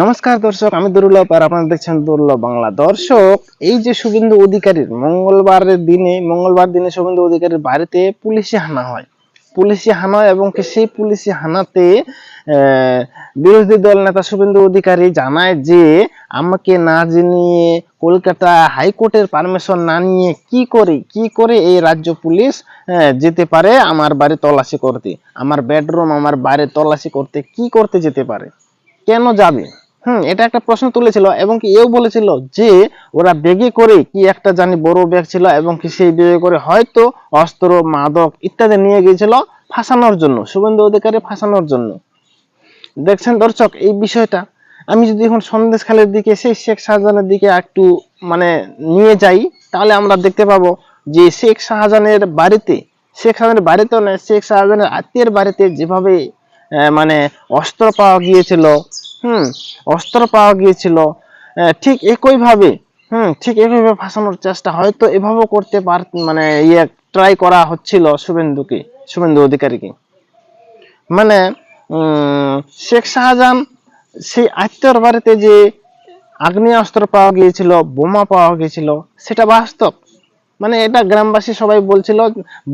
নমস্কার দর্শক, আমি দুর্লভ আর আপনারা দেখছেন দুর্লভ বাংলা। দর্শক, এই যে শুভেন্দু অধিকারীর মঙ্গলবারের দিনে, মঙ্গলবার দিনে শুভেন্দু অধিকারীর বাড়িতে পুলিশে হানা হয়। পুলিশে হানা এবং সেই পুলিশে হানাতে বিরোধী দল নেতা শুভেন্দু অধিকারী জানায় যে, আমাকে না জানিয়ে কলকাতা হাইকোর্টের পারমিশন না নিয়ে কি করে কি করে এই রাজ্য পুলিশ যেতে পারে আমার বাড়ি তল্লাশি করতে? আমার বেডরুম, আমার বাড়ি তল্লাশি করতে কি করতে যেতে পারে? কেন যাবে? হুম, এটা একটা প্রশ্ন তুলেছিল এবং কি এও বলেছিল যে ওরা বেগে করে কি একটা জানি বড় ব্যাগ ছিল এবং কি সেই বেগে করে হয়তো অস্ত্র, মাদক ইত্যাদি নিয়ে গিয়েছিল ফাঁসানোর জন্য, শুভেন্দু অধিকারী ফাঁসানোর জন্য। দেখছেন দর্শক, এই বিষয়টা আমি যদি এখন সন্দেশখালের দিকে, সেই শেখ শাহজাহানের দিকে একটু মানে নিয়ে যাই, তাহলে আমরা দেখতে পাবো যে শেখ শাহজাহানের বাড়িতে, শেখ শাহজাহানের বাড়িতেও নয়, শেখ শাহজাহানের আত্মীয়ের বাড়িতে যেভাবে মানে অস্ত্র পাওয়া গিয়েছিল হুম, অস্ত্র পাওয়া গিয়েছিল। ঠিক একইভাবে হুম, ঠিক একইভাবে ফাঁসানোর চেষ্টা হয়তো এভাবেও করতে পার মানে ইয়ে ট্রাই করা হচ্ছিল শুভেন্দুকে, শুভেন্দু অধিকারীকে। মানে শেখ শাহজাহান সেই আত্মীয়র বাড়িতে যে আগ্নেয়াস্ত্র পাওয়া গিয়েছিল, বোমা পাওয়া গিয়েছিল, সেটা বাস্তব। মানে এটা গ্রামবাসী সবাই বলছিল,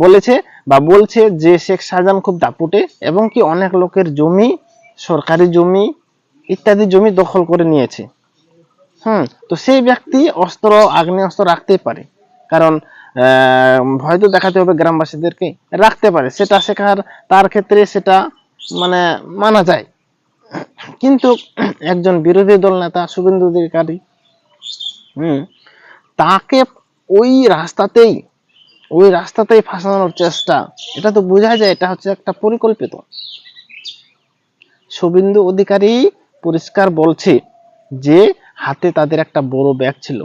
বলেছে বা বলছে যে শেখ শাহজাহান খুব দাপুটে এবং কি অনেক লোকের জমি, সরকারি জমি ইত্যাদি জমি দখল করে নিয়েছে। হুম তো সেই ব্যক্তি অস্ত্র আগ্নেয়াস্ত্র রাখতেই পারে। কারণ আহ, ভয় তো দেখাতে হবে গ্রামবাসীদেরকে রাখতে পারে। সেটা শেখার তার ক্ষেত্রে সেটা মানে মানা যায়। কিন্তু একজন বিরোধী দল নেতা শুভেন্দু অধিকারী হুম তাকে ওই রাস্তাতেই ওই রাস্তাতেই ফাঁসানোর চেষ্টা এটা তো বোঝা যায় এটা হচ্ছে একটা পরিকল্পিত। শুভেন্দু অধিকারী পরিষ্কার বলছে যে হাতে তাদের একটা বড় ব্যাগ ছিল।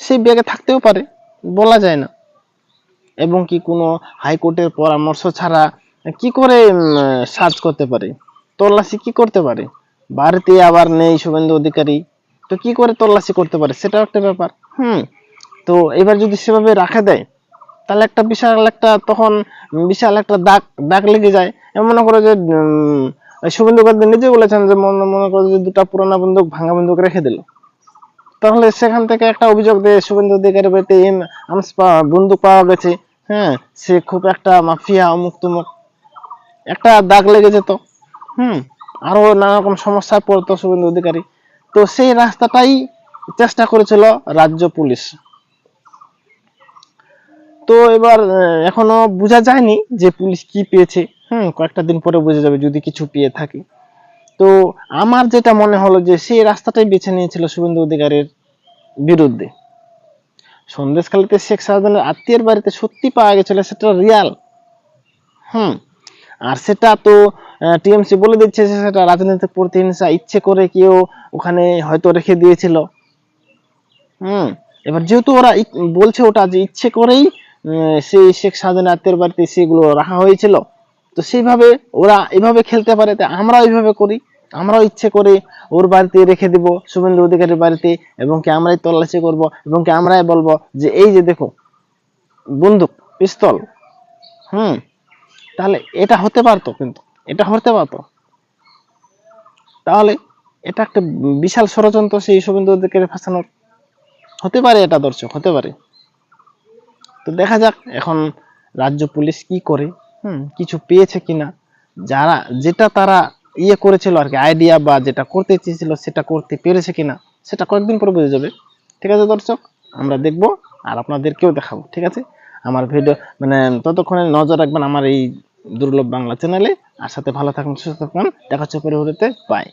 সেই ব্যাগে থাকতেও পারে, বলা যায় না। এবং কি কোনো হাইকোর্টের পরামর্শ ছাড়া কি করে সার্চ করতে পারে? তল্লাশি কি করতে পারে? বাড়িতে আবার নেই শুভেন্দু অধিকারী, তো কি করে তল্লাশি করতে পারে? সেটাও একটা ব্যাপার। হুম, তো এবার যদি সেভাবে রাখা দেয়, তাহলে একটা বিশাল একটা তখন বিশাল একটা দাগ দাগ লেগে যায়। এমন মনে করো যে শুভেন্দু গান্ধী নিজে বলেছেন যে মনে মনে করো যে দুটা পুরানা বন্দুক ভাঙা বন্দুক রেখে দিল। তাহলে সেখান থেকে একটা অভিযোগ দেয় শুভেন্দু অধিকারী বাড়িতে এম পাওয়া বন্দুক পাওয়া গেছে। হ্যাঁ সে খুব একটা মাফিয়া অমুক তুমুক একটা দাগ লেগে যেত। হুম, আরও নানা রকম সমস্যায় পড়তো শুভেন্দু অধিকারী। তো সেই রাস্তাটাই চেষ্টা করেছিল রাজ্য পুলিশ। তো এবার, এখনও বোঝা যায়নি যে পুলিশ কি পেয়েছে। হুম, কয়েকটা দিন পরে বোঝা যাবে যদি কিছু পেয়ে থাকে। তো আমার যেটা মনে হলো যে সেই রাস্তাটাই বেছে নিয়েছিল শুভেন্দু অধিকারের বিরুদ্ধে। সন্দেশখালীতে শেখ শাহজাহানের আত্মীয়ের বাড়িতে সত্যি পাওয়া গেছিল সেটা রিয়াল। হুম, আর সেটা তো টিএমসি বলে দিচ্ছে যে সেটা রাজনৈতিক প্রতিহিংসা, ইচ্ছে করে কেউ ওখানে হয়তো রেখে দিয়েছিল। হুম, এবার যেহেতু ওরা বলছে ওটা যে ইচ্ছে করেই সেই শেখ শাহজাহানের আত্মীয়ের বাড়িতে সেগুলো রাখা হয়েছিল তো সেইভাবে ওরা এভাবে খেলতে পারে তাই আমরাও এইভাবে করি। আমরাও ইচ্ছে করে ওর বাড়িতে রেখে দিব, শুভেন্দু অধিকারীর বাড়িতে, এবং কি আমরাই তল্লাশি করব, এবং কি আমরাই বলব যে, এই যে দেখো, বন্দুক, পিস্তল, হুম, তাহলে এটা হতে পারতো কিন্তু, এটা হতে পারতো। তাহলে এটা একটা বিশাল ষড়যন্ত্র সেই শুভেন্দু অধিকারী ফাঁসানোর। হতে পারে এটা দর্শক, হতে পারে। তো দেখা যাক এখন রাজ্য পুলিশ কি করে। হুম, কিছু পেয়েছে কিনা? যারা, যেটা তারা ইয়ে করেছিল আর কি আইডিয়া বা যেটা করতে চেয়েছিল সেটা করতে পেরেছে কিনা, সেটা কয়েকদিন পরে বুঝে যাবে। ঠিক আছে দর্শক? আমরা দেখব আর আপনাদেরকেও দেখাবো, ঠিক আছে? আমার ভিডিও মানে ততক্ষণে নজর রাখবেন আমার এই দুর্লভ বাংলা চ্যানেলে আর সাথে ভালো থাকুন, সুস্থ থাকুন। দেখা হচ্ছে পরে বাই